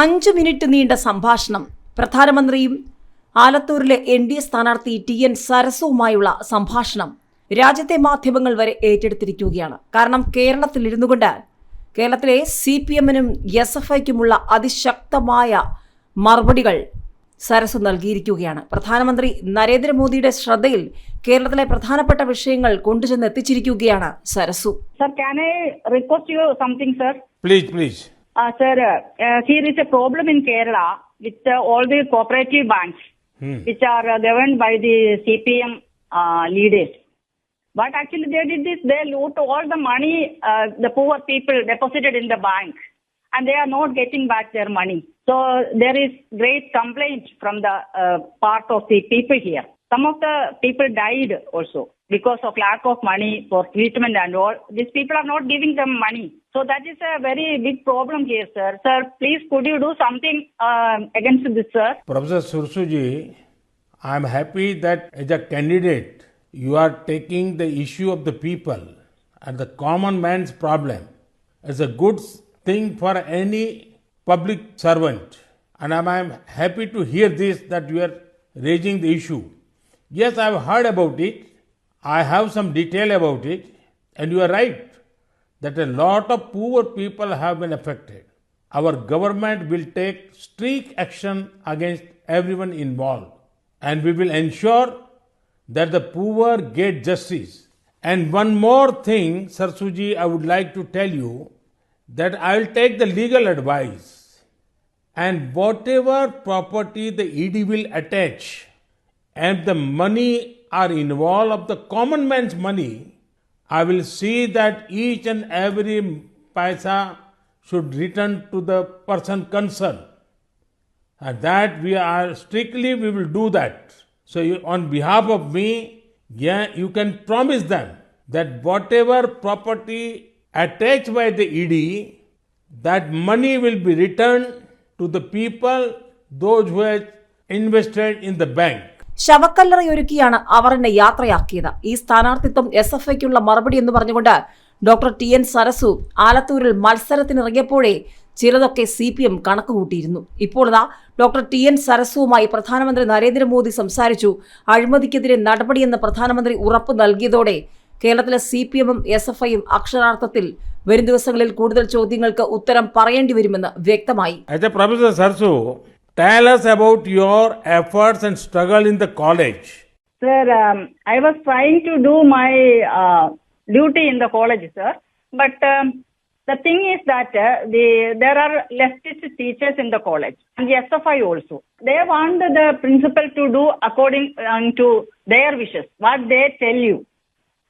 അഞ്ചു minute നീണ്ട സംഭാഷണം. പ്രധാനമന്ത്രിയും ആലത്തൂരിലെ എൻ ഡി എ സ്ഥാനാർത്ഥി ടി എൻ സരസുവുമായുള്ള സംഭാഷണം രാജ്യത്തെ മാധ്യമങ്ങൾ വരെ ഏറ്റെടുത്തിരിക്കുകയാണ്. കാരണം കേരളത്തിലിരുന്നു കൊണ്ട് കേരളത്തിലെ സി പി എമ്മിനും എസ് എഫ് ഐക്കുമുള്ള അതിശക്തമായ മറുപടികൾ സരസ് നൽകിയിരിക്കുകയാണ്. പ്രധാനമന്ത്രി നരേന്ദ്രമോദിയുടെ ശ്രദ്ധയിൽ കേരളത്തിലെ പ്രധാനപ്പെട്ട വിഷയങ്ങൾ കൊണ്ടുചെന്ന് എത്തിച്ചിരിക്കുകയാണ് Sarasu. Sir can I request you something sir please please. Uh, sir, uh, here is a problem in Kerala with uh, all the cooperative banks, Hmm. which are uh, governed by the CPM uh, leaders. But actually they did this. They loot all the money uh, the poor people deposited in the bank, and they are not getting back their money. So there is great complaint from the uh, part of the people here. Some of the people died also because of lack of money for treatment and all. These people are not giving them money. So that is a very big problem here, sir. Sir, please could you do something uh, against this, sir? Professor Sursuji, I am happy that as a candidate, you are taking the issue of the people and the common man's problem as a good thing for any public servant. And I am happy to hear this that you are raising the issue. Yes, I have heard about it. I have some detail about it. And you are right that a lot of poor people have been affected. Our government will take strict action against everyone involved. And we will ensure that the poor get justice. And one more thing, Sarsuji, I would like to tell you that I will take the legal advice. And whatever property the ED will attach, and the money are involved of the common man's money, I will see that each and every paisa should return to the person concerned. And that we are strictly we will do that. So you, on behalf of me, yeah, you can promise them that whatever property attached by the ED, that money will be returned to the people, those who have invested in the bank. ശവക്കല്ലറയൊരുക്കിയാണ് അവർ എന്നെ യാത്രയാക്കിയത്. ഈ സ്ഥാനാർത്ഥിത്വം S F ഐക്കുള്ള മറുപടി എന്ന് പറഞ്ഞുകൊണ്ട് doctor T N Sarasu ആലത്തൂരിൽ മത്സരത്തിനിറങ്ങിയപ്പോഴേ ചിലതൊക്കെ സി പി എം കണക്കുകൂട്ടിയിരുന്നു. ഇപ്പോൾ ഇതാ ഡോക്ടർ ടി എൻ സരസുവുമായി പ്രധാനമന്ത്രി നരേന്ദ്രമോദി സംസാരിച്ചു. അഴിമതിക്കെതിരെ നടപടിയെന്ന് പ്രധാനമന്ത്രി ഉറപ്പ് നൽകിയതോടെ കേരളത്തിലെ സി പി എമ്മും എസ് എഫ് ഐയും അക്ഷരാർത്ഥത്തിൽ വരും ദിവസങ്ങളിൽ കൂടുതൽ ചോദ്യങ്ങൾക്ക് ഉത്തരം പറയേണ്ടി വരുമെന്ന് വ്യക്തമായി. Tell us about your efforts and struggle in the college. Sir, um, I was trying to do my uh, duty in the college, sir. But um, the thing is that uh, the there are leftist teachers in the college and the SFI also. They want the principal to do according um, to their wishes, what they tell you.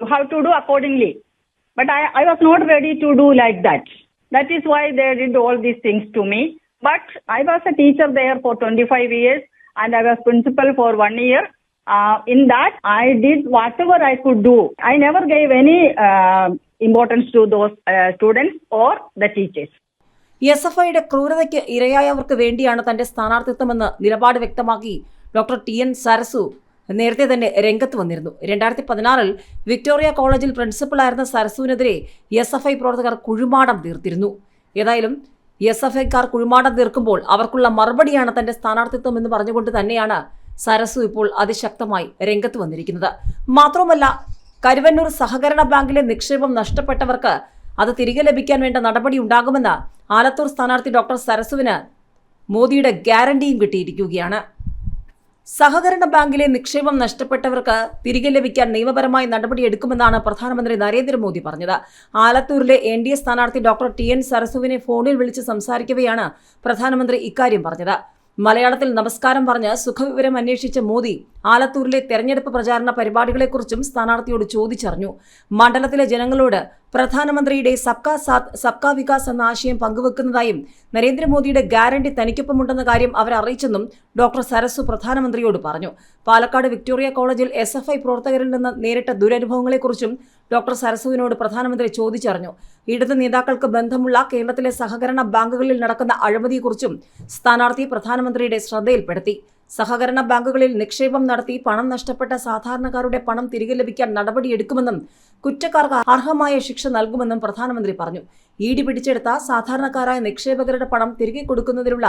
You have to do accordingly. But I, I was not ready to do like that. That is why they did all these things to me. But I was a teacher there for 25 years and I was principal for one year. Uh, in that, I did whatever I could do. I never gave any uh, importance to those uh, students or the teachers. S F ഐയുടെ ക്രൂരതയ്ക്ക് ഇരയായവർക്ക് വേണ്ടിയാണ് തന്റെ സ്ഥാനാർത്ഥിത്വമെന്ന് നിലപാട് വ്യക്തമാക്കി doctor T N Sarasu നേരത്തെ തന്നെ രംഗത്ത് വന്നിരുന്നു രണ്ടായിരത്തി പതിനാറിൽ വിക്ടോറിയ കോളേജിൽ പ്രിൻസിപ്പളായിരുന്ന സരസുവിനെതിരെ എസ് എഫ് ഐ പ്രവർത്തകർ കുഴിമാടം തീർത്തിരുന്നു ഏതായാലും എസ് എഫ് ഐക്കാർ കുഴിമാടം തീർക്കുമ്പോൾ അവർക്കുള്ള മറുപടിയാണ് തന്റെ സ്ഥാനാർത്ഥിത്വം എന്ന് പറഞ്ഞുകൊണ്ട് തന്നെയാണ് സരസു ഇപ്പോൾ അതിശക്തമായി രംഗത്ത് വന്നിരിക്കുന്നത്. മാത്രവുമല്ല കരുവന്നൂർ സഹകരണ ബാങ്കിലെ നിക്ഷേപം നഷ്ടപ്പെട്ടവർക്ക് അത് തിരികെ ലഭിക്കാൻ വേണ്ട നടപടി ഉണ്ടാകുമെന്ന് ആലത്തൂർ സ്ഥാനാർത്ഥി ഡോക്ടർ സരസുവിന് മോദിയുടെ ഗ്യാരണ്ടിയും കിട്ടിയിരിക്കുകയാണ്. സഹകരണ ബാങ്കിലെ നിക്ഷേപം നഷ്ടപ്പെട്ടവർക്ക് തിരികെ ലഭിക്കാൻ നിയമപരമായി നടപടിയെടുക്കുമെന്നാണ് പ്രധാനമന്ത്രി നരേന്ദ്രമോദി പറഞ്ഞത്. ആലത്തൂരിലെ എൻ ഡി എ സ്ഥാനാർത്ഥി ഡോക്ടർ ടി എൻ സരസുവിനെ ഫോണിൽ വിളിച്ച് സംസാരിക്കവെയാണ് പ്രധാനമന്ത്രി ഇക്കാര്യം പറഞ്ഞത്. മലയാളത്തിൽ നമസ്കാരം പറഞ്ഞ് സുഖവിവരം അന്വേഷിച്ച മോദി ആലത്തൂരിലെ തെരഞ്ഞെടുപ്പ് പ്രചാരണ പരിപാടികളെക്കുറിച്ചും സ്ഥാനാർത്ഥിയോട് ചോദിച്ചറിഞ്ഞു. മണ്ഡലത്തിലെ ജനങ്ങളോട് പ്രധാനമന്ത്രിയുടെ സബ്കാ സാത്ത് സബ്കാ വികാസ് എന്ന ആശയം പങ്കുവെക്കുന്നതായും നരേന്ദ്രമോദിയുടെ ഗ്യാരണ്ടി തനിക്കൊപ്പമുണ്ടെന്ന കാര്യം അവർ അറിയിച്ചെന്നും ഡോക്ടർ സരസു പ്രധാനമന്ത്രിയോട് പറഞ്ഞു. പാലക്കാട് വിക്ടോറിയ കോളേജിൽ എസ് എഫ് ഐ പ്രവർത്തകരിൽ നിന്ന് നേരിട്ട ദുരനുഭവങ്ങളെക്കുറിച്ചും ഡോക്ടർ സരസുവിനോട് പ്രധാനമന്ത്രി ചോദിച്ചറിഞ്ഞു. ഇടത് നേതാക്കൾക്ക് ബന്ധമുള്ള കേരളത്തിലെ സഹകരണ ബാങ്കുകളിൽ നടക്കുന്ന അഴിമതിയെക്കുറിച്ചും സ്ഥാനാർത്ഥി പ്രധാനമന്ത്രിയുടെ ശ്രദ്ധയിൽപ്പെടുത്തി. സഹകരണ ബാങ്കുകളിൽ നിക്ഷേപം നടത്തി പണം നഷ്ടപ്പെട്ട സാധാരണക്കാരുടെ പണം തിരികെ ലഭിക്കാൻ നടപടിയെടുക്കുമെന്നും കുറ്റക്കാർക്ക് അർഹമായ ശിക്ഷ നൽകുമെന്നും പ്രധാനമന്ത്രി പറഞ്ഞു. ഇഡി പിടിച്ചെടുത്ത സാധാരണക്കാരായ നിക്ഷേപകരുടെ പണം തിരികെ കൊടുക്കുന്നതിനുള്ള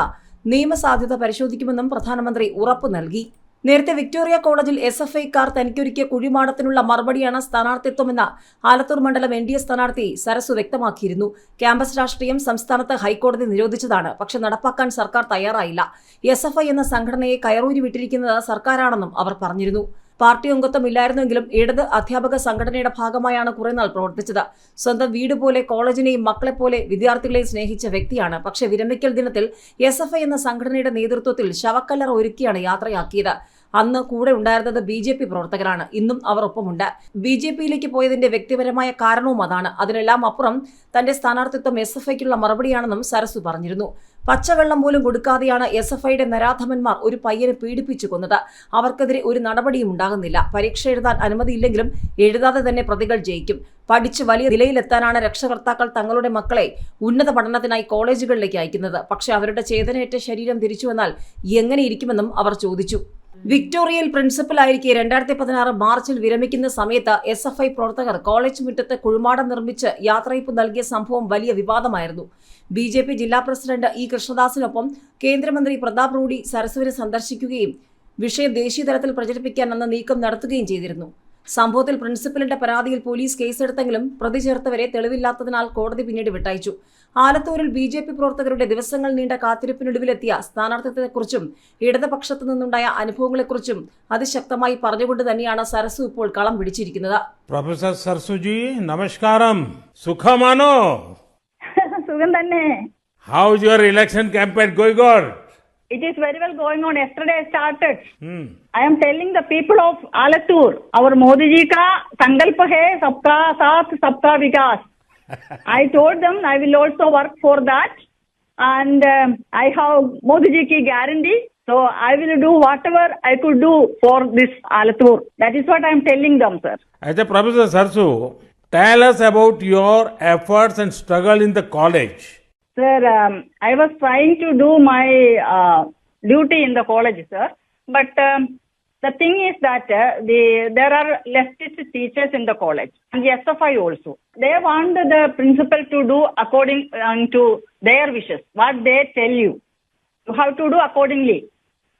നിയമസാധ്യത പരിശോധിക്കുമെന്നും പ്രധാനമന്ത്രി ഉറപ്പു നൽകി. നേരത്തെ വിക്ടോറിയ കോളേജിൽ എസ് എഫ് ഐക്കാർ തനിക്കൊരുക്കിയ കുഴിമാടത്തിനുള്ള മറുപടിയാണ് സ്ഥാനാർത്ഥിത്വമെന്ന് ആലത്തൂർ മണ്ഡലം എൻ ഡി എ സ്ഥാനാർത്ഥി സരസു വ്യക്തമാക്കിയിരുന്നു. ക്യാമ്പസ് രാഷ്ട്രീയം സംസ്ഥാനത്ത് ഹൈക്കോടതി നിരോധിച്ചതാണ്. പക്ഷെ നടപ്പാക്കാൻ സർക്കാർ തയ്യാറായില്ല. എസ് എഫ് ഐ എന്ന സംഘടനയെ കയറൂരി വിട്ടിരിക്കുന്നത് സർക്കാരാണെന്നും അവർ പറഞ്ഞിരുന്നു. പാർട്ടി അംഗത്വം ഇല്ലായിരുന്നെങ്കിലും ഇടത് അധ്യാപക സംഘടനയുടെ ഭാഗമായാണ് കുറേനാൾ പ്രവർത്തിച്ചത്. സ്വന്തം വീട് പോലെ കോളേജിനെയും മക്കളെപ്പോലെ വിദ്യാർത്ഥികളെയും സ്നേഹിച്ച വ്യക്തിയാണ്. പക്ഷേ വിരമിക്കൽ ദിനത്തിൽ എസ് എന്ന സംഘടനയുടെ നേതൃത്വത്തിൽ ശവക്കല്ലറ ഒരുക്കിയാണ് യാത്രയാക്കിയത്. അന്ന് കൂടെ ഉണ്ടായിരുന്നത് ബി ജെ പി പ്രവർത്തകരാണ്. ഇന്നും അവർ ഒപ്പമുണ്ട് ബി ജെ പിയിലേക്ക് പോയതിന്റെ വ്യക്തിപരമായ കാരണവും അതാണ്. അതിനെല്ലാം അപ്പുറം തന്റെ സ്ഥാനാർത്ഥിത്വം എസ് എഫ് ഐക്കുള്ള മറുപടിയാണെന്നും സരസു പറഞ്ഞിരുന്നു. പച്ചവെള്ളം പോലും കൊടുക്കാതെയാണ് എസ് എഫ് ഐയുടെ നരാധമന്മാർ ഒരു പയ്യനെ പീഡിപ്പിച്ചു കൊന്നത്. അവർക്കെതിരെ ഒരു നടപടിയും ഉണ്ടാകുന്നില്ല. പരീക്ഷ എഴുതാൻ അനുമതിയില്ലെങ്കിലും എഴുതാതെ തന്നെ പ്രതികൾ ജയിക്കും. പഠിച്ച് വലിയ നിലയിലെത്താനാണ് രക്ഷകർത്താക്കൾ തങ്ങളുടെ മക്കളെ ഉന്നത പഠനത്തിനായി കോളേജുകളിലേക്ക് അയക്കുന്നത്. പക്ഷേ അവരുടെ ചേതനയേറ്റ ശരീരം തിരിച്ചു വന്നാൽ എങ്ങനെയിരിക്കുമെന്നും അവർ ചോദിച്ചു. വിക്ടോറിയയിൽ പ്രിൻസിപ്പലായിരിക്കെ രണ്ടായിരത്തി പതിനാറ് മാർച്ചിൽ വിരമിക്കുന്ന സമയത്ത് എസ് എഫ് ഐ പ്രവർത്തകർ കോളേജ് മുറ്റത്ത് കുഴിമാടം നിർമ്മിച്ച് യാത്രയപ്പ് നൽകിയ സംഭവം വലിയ വിവാദമായിരുന്നു. ബി ജെ പി ജില്ലാ പ്രസിഡന്റ് ഇ കൃഷ്ണദാസിനൊപ്പം കേന്ദ്രമന്ത്രി പ്രതാപ് റൂഡി സരസുവിനെ സന്ദർശിക്കുകയും വിഷയം ദേശീയതലത്തിൽ പ്രചരിപ്പിക്കാൻ അന്ന് നീക്കം നടത്തുകയും ചെയ്തിരുന്നു. സംഭവത്തിൽ പ്രിൻസിപ്പലിന്റെ പരാതിയിൽ പോലീസ് കേസെടുത്തെങ്കിലും പ്രതി ചേർത്തവരെ തെളിവില്ലാത്തതിനാൽ കോടതി പിന്നീട് വിട്ടയച്ചു. ആലത്തൂരിൽ ബി ജെ പി പ്രവർത്തകരുടെ ദിവസങ്ങൾ നീണ്ട കാത്തിരിപ്പിനൊടുവിലെത്തിയ സ്ഥാനാർത്ഥിത്വത്തെക്കുറിച്ചും ഇടതുപക്ഷത്തു നിന്നുണ്ടായ അനുഭവങ്ങളെക്കുറിച്ചും അതിശക്തമായി പറഞ്ഞുകൊണ്ട് തന്നെയാണ് സരസു ഇപ്പോൾ കളം പിടിച്ചിരിക്കുന്നത്. പ്രൊഫസർ സരസുജി നമസ്കാരം. സുഖമാണോ? സുഖം തന്നെ. How election campaign going on? It is very well going on. Yesterday I started. Hmm. I am telling the people of Alatur, our Modi ji ka sankalp hai sabka saath sabka vikas. I told them I will also work for that, and um, I have Modi ji ki guarantee. So I will do whatever I could do for this Alatur. That is what I am telling them, sir. As a Professor Sarsu, tell us about your efforts and struggle in the college. Sir, um, I was trying to do my uh, duty in the college, sir. But um, the thing is that uh, the there are leftist teachers in the college and the SFI also. They want the principal to do according um, to their wishes, what they tell you. You have to do accordingly.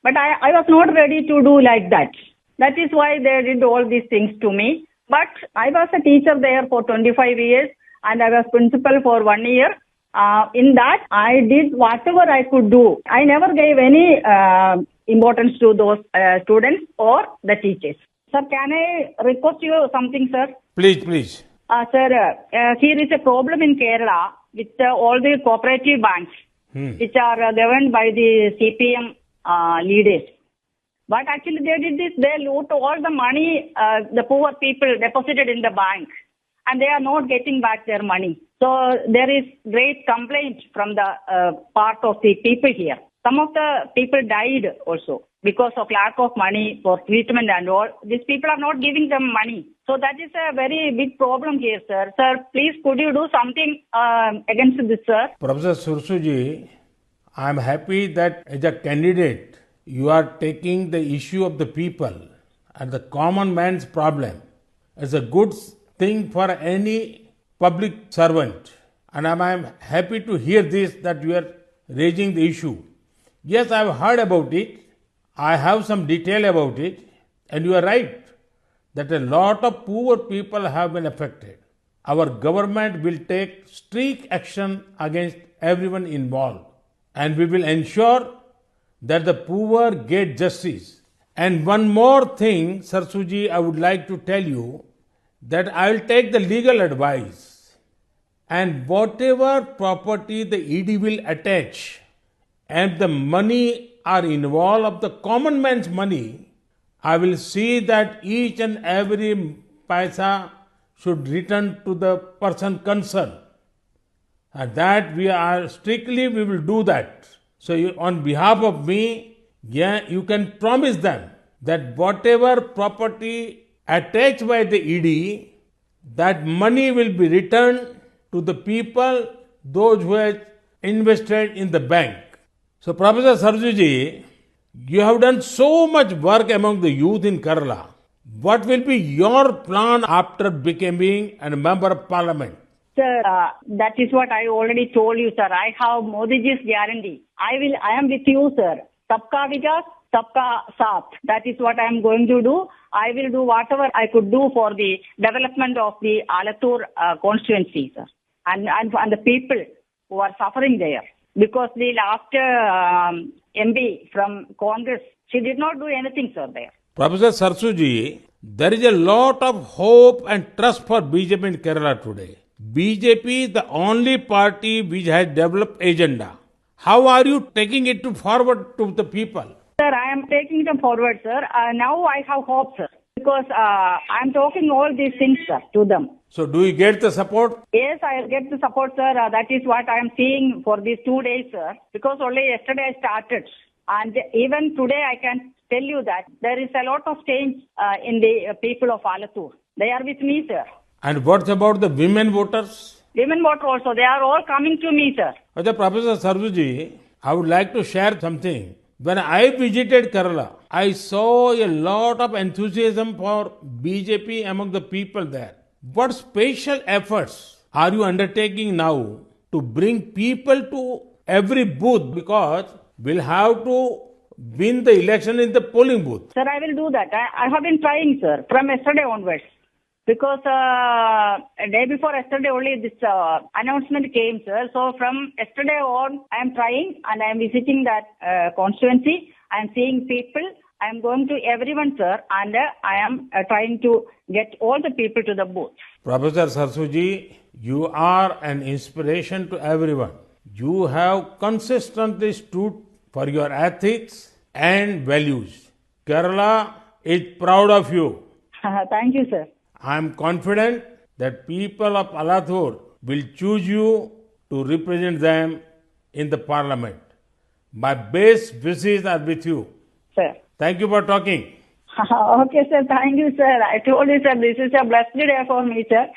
But I, I was not ready to do like that. That is why they did all these things to me. But I was a teacher there for 25 years and I was principal for one year. Uh, in that, I did whatever I could do. I never gave any uh, importance to those uh, students or the teachers. Sir, can I request you something, sir? Please, please. Uh, sir, uh, uh, here is a problem in Kerala with uh, all the cooperative banks, Hmm. which are uh, governed by the CPM uh, leaders. But actually, they did this. They loot all the money uh, the poor people deposited in the bank, and they are not getting back their money. So there is great complaint from the uh, part of the people here. Some of the people died also because of lack of money for treatment and all. These people are not giving them money. So that is a very big problem here, sir. Sir, please could you do something um against this, sir? Professor Sursuji, I am happy that as a candidate, you are taking the issue of the people and the common man's problem as a good thing for any public servant. And I am happy to hear this that you are raising the issue. Yes, I have heard about it. I have some detail about it. And you are right that a lot of poor people have been affected. Our government will take strict action against everyone involved. And we will ensure that the poor get justice. And one more thing, Sarsuji, I would like to tell you that I will take the legal advice and whatever property the ED will attach and the money are involved of the common man's money, I will see that each and every paisa should return to the person concerned. And that we are strictly we will do that. So you, on behalf of me, yeah, you can promise them that whatever property attached by the ED, that money will be returned to the people, those who have invested in the bank. So, Professor Sarjuji, you have done so much work among the youth in Kerala. What will be your plan after becoming a member of parliament? Sir, uh, that is what I already told you, sir. I have Modiji's guarantee. I will. I am with you, sir. Sabka Vikas, Sabka Saath. That is what I am going to do. I will do whatever I could do for the development of the Alatur uh, constituency, sir, and, and and the people who are suffering there. Because the last uh, um, MB from Congress, she did not do anything, sir, there. Professor Sarsuji, there is a lot of hope and trust for BJP in Kerala today. BJP is the only party which has developed agenda. How are you taking it to forward to the people? Sir, I am taking them forward, sir. Uh, now I have hope, sir, because uh, I am talking all these things, sir, to them. So do you get the support? Yes, I get the support, sir. Uh, that is what I am seeing for these two days, sir. Because only yesterday I started. And even today I can tell you that there is a lot of change uh, in the uh, people of Alatur. They are with me, sir. And what about the women voters? Women voter also, they are all coming to me, sir. Acha, Professor Sarsuji, I would like to share something. When I visited Kerala, I saw a lot of enthusiasm for BJP among the people there. What special efforts are you undertaking now to bring people to every booth because we'll have to win the election in the polling booth. Sir, I will do that. I, I have been trying, sir, from yesterday onwards. Because uh, a day before yesterday only this uh, announcement came, sir. So from yesterday on, I am trying and I am visiting that uh, constituency. I am seeing people. I am going to everyone, sir, and uh, I am uh, trying to get all the people to the booth. Professor Sarsuji, you are an inspiration to everyone. You have consistently stood for your ethics and values. Kerala is proud of you. Thank you, sir. I am confident that people of Alathur will choose you to represent them in the parliament. My best wishes are with you. Sir. Thank you for talking. okay, sir. Thank you, sir. I told you, sir, this is a blessed day for me, sir.